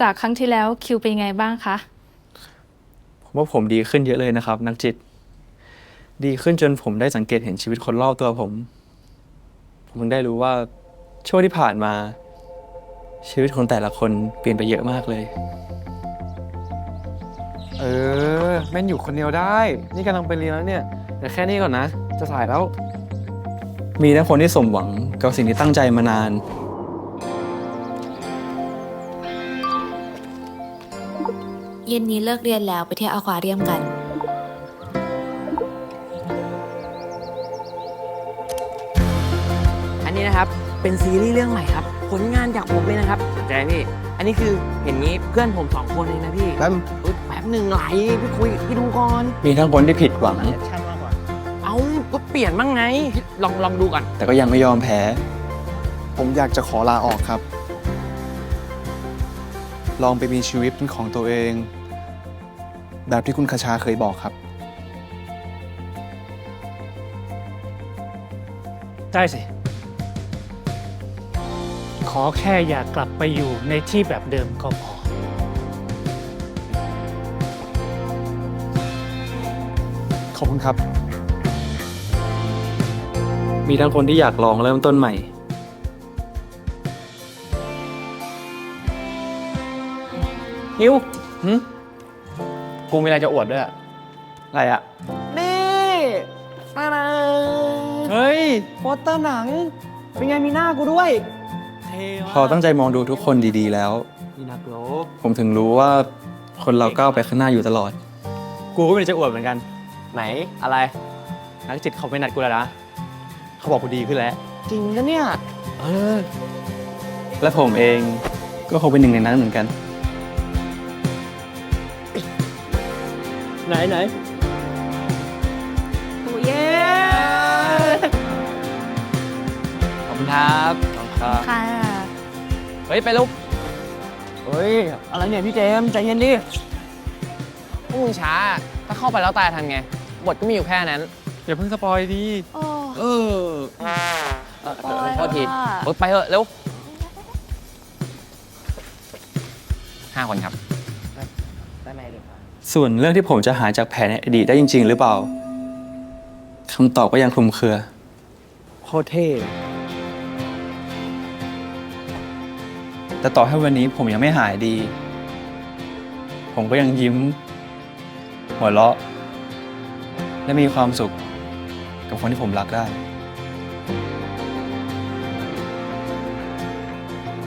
จากครั้งที่แล้วคิวเป็นยังไงบ้างคะ ผมว่าผมดีขึ้นเยอะเลยนะครับ นักจิต ดีขึ้นจนผมได้สังเกตเห็นชีวิตคนรอบตัวผม ผมเพิ่งได้รู้ว่าช่วงที่ผ่านมา ชีวิตของแต่ละคนเปลี่ยนไปเยอะมากเลย เออ แม่นอยู่คนเดียวได้ นี่กำลังไปเรียนแล้วเนี่ยแต่แค่นี้ก่อนนะ จะสายแล้ว มีทั้งคนที่สมหวังกับสิ่งที่ตั้งใจมานาน เย็นนี้เลิกเรียนแล้วไปเที่ยวอควาเรียมกัน อันนี้นะครับเป็นซีรีส์เรื่องใหม่ครับ ผลงานจากผมเลยนะครับใจพี่ อันนี้คือเห็นงี้เพื่อนผมสองคนเองนะพี่แป๊บเอ้ยแป๊บหนึ่งไหลพี่คุยพี่ดูก่อน มีทั้งคนที่ผิดหวังเอ้าก็เปลี่ยนบ้างไง ลองลองดูก่อน แต่ก็ยังไม่ยอมแพ้ ผมอยากจะขอลาออกครับ ลองไปมีชีวิตเป็นของตัวเอง แบบที่คุณคชาเคยบอกครับ ได้สิ ขอแค่อย่ากลับไปอยู่ในที่แบบเดิมก็พอ ขอบคุณครับ มีทั้งคนที่อยากลองเริ่มต้นใหม่ ฮิวหึกูมีอะไรจะอวดด้วยอะอะไรอะนี่มานะเฮ้ยโปสเตอร์หนัง เป็นไงมีหน้ากูด้วย เท่พอตั้งใจมองดูทุกคนดีๆแล้ว นี่นักรบผมถึงรู้ว่าคนเราก้าวไปข้างหน้าอยู่ตลอด กูก็ไม่ได้จะอวดเหมือนกัน ไหนอะไร นักจิตเขาไม่นัดกูแล้วนะ เขาบอกกูดีขึ้นแล้ว จริงนะเนี่ย เออ และผมเองก็คงเป็นหนึ่งในนั้นเหมือนกัน ไหนไหนเย้ขอบคุณครับขอบคุณครับ ค่ะ เฮ้ย ไปลูกเฮ้ย อะไรเนี่ยพี่เจมส์ใจเย็นดิ พวกมึงช้า ถ้าเข้าไปแล้วตายทันไง บทก็มีอยู่แค่นั้น อย่าเพิ่งสปอยดี โอ้เออเออปอยโทษทีค่ะเฮ้ยไปเถอะเร็วห้าคนครับ ได้ไหมเลย ส่วนเรื่องที่ผมจะหาจากแผนในอดีตได้จริง ๆ หรือเปล่าคำตอบก็ยังคลุมเครือ โคตรเท่แต่ต่อให้วันนี้ผมยังไม่หายดี ผมก็ยังยิ้ม หัวเราะ และมีความสุข กับคนที่ผมรักได้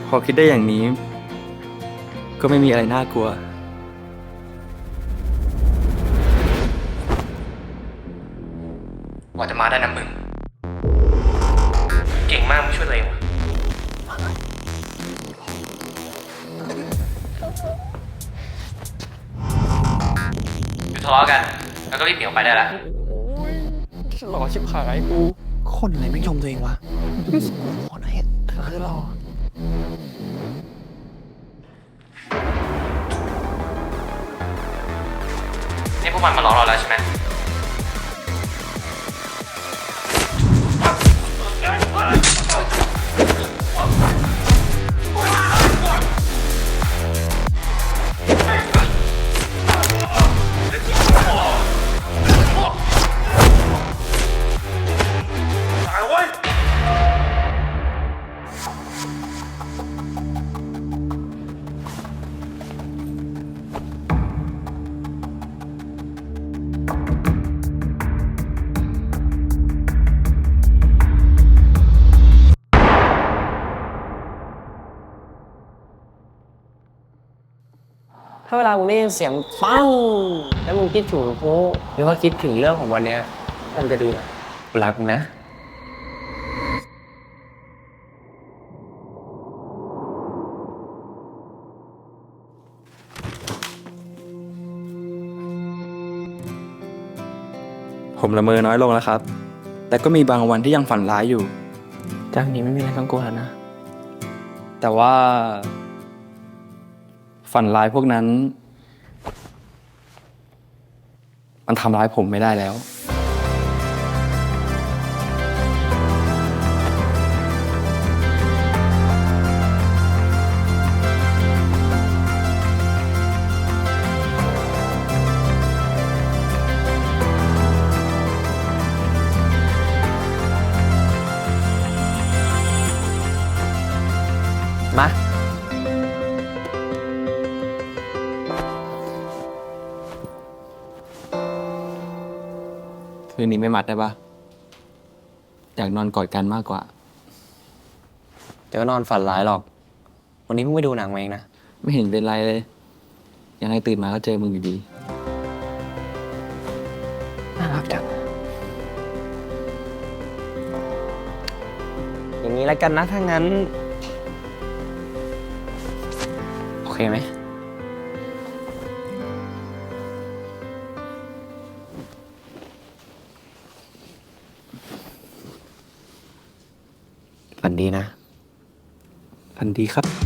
พอคิดได้อย่างนี้ ก็ไม่มีอะไรน่ากลัว ทะเลาะกัน แล้วก็รีบหนีออกไปได้แล้วหล่อชิบหายกู คนอะไรไม่ชมตัวเองวะคนเห็นเธอคือหล่อนี่พวกมันมาล้อเราแล้วใช่ไหม เวลามึงได้ยินเสียงปังแล้วมึงคิดถึงกูหรือว่าคิดถึงเรื่องของวันเนี้ยมันจะดูกูรักมึงนะ ผมละเมอน้อยลงแล้วครับ แต่ก็มีบางวันที่ยังฝันร้ายอยู่ จากนี้ไม่มีอะไรต้องกลัวแล้วนะ แต่ว่า ฝันร้ายพวกนั้น มันทำร้ายผมไม่ได้แล้ว นนี้ไม่มัดได้ปะอยากนอนกอดกันมากกว่า เดี๋ยวนอนฝันร้ายหรอก วันนี้เพิ่งไปดูหนังมาเองนะ ไม่เห็นเป็นไรเลย ยังไงตื่นมาก็เจอมึงอยู่ดี น่ารักจัง อย่างนี้แล้วกันนะถ้างั้น โอเคไหม นดีนะ ทันดีครับ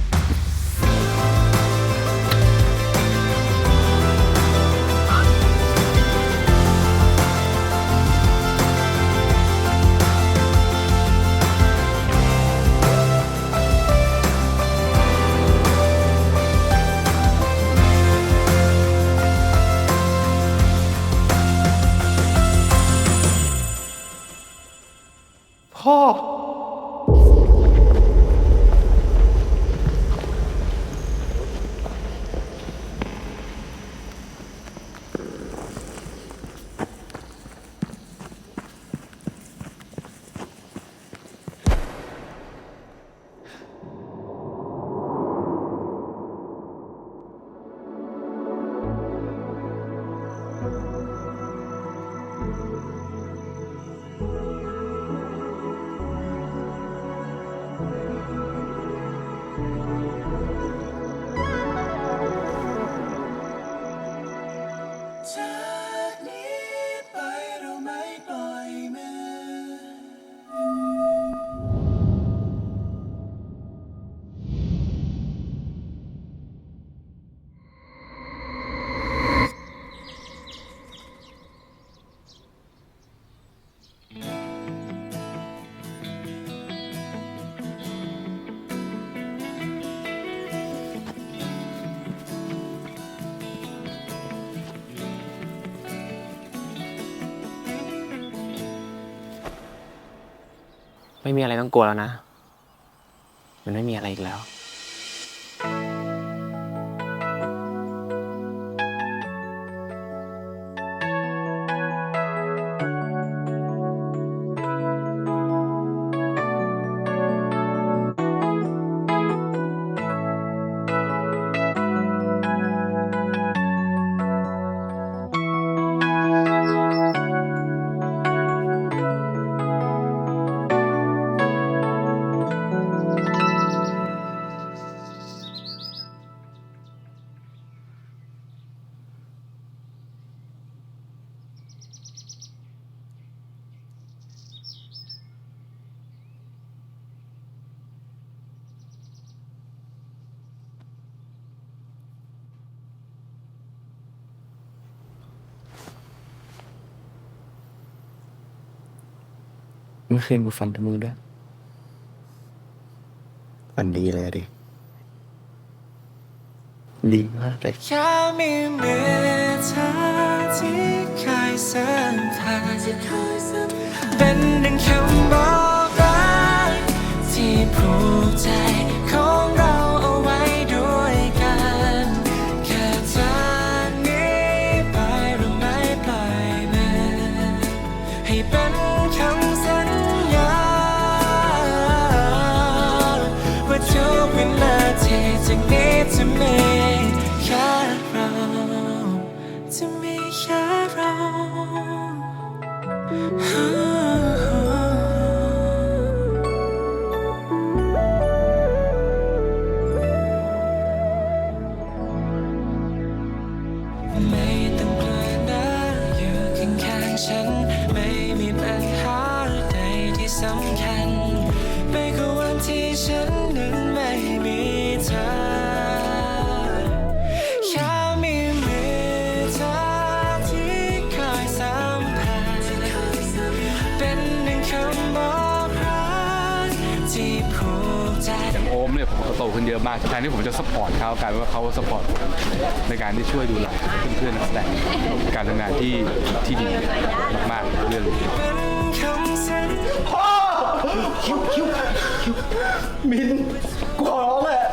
Thank you. ไม่มีอะไรต้องกลัวแล้วนะ มันไม่มีอะไรอีกแล้ว เมื่อคืนกูฝันถึงมึงด้วยฝันดีเลยอะดิ ดีมากเลยแค่มีมือเธอที่คอยสัมผัสเป็นดังคำบอกรักที่ผูกใจ นเยอะมากแทนที่ผมจะสปอร์ตเขากลายเป็นว่าเขาสปอร์ตในการที่ช่วยดูแลเพื่อนๆนักแสดงการทำงานที่ที่ดีมากๆเรื่องนี้คิวคิวคิวมินกูขอร้องแหละ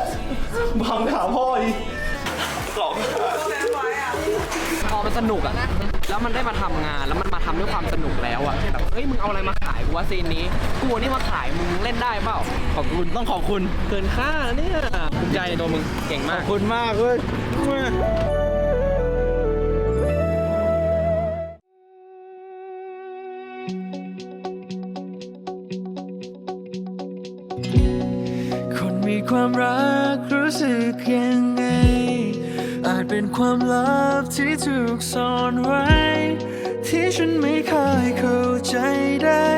บังถามพ่อดิหลอก นสนุกอะแล้วมันได้มาทำงาน แล้วมันมาทำด้วยความสนุกแล้วอะแบบเฮ้ย มึงเอาอะไรมาขายกูว่าซีนนี้ กูเอานี่มาขาย มึงเล่นได้เปล่า ขอบคุณ ต้องขอบคุณ เกินค่าเนี่ยภูมิใจในตัวมึง เก่งมาก ขอบคุณมากเลยคนมีความรักรู้สึกยังไงอาจเป็น ความลับที่ถูกซ่อนไว้ ที่ฉันไม่เคยเข้าใจได้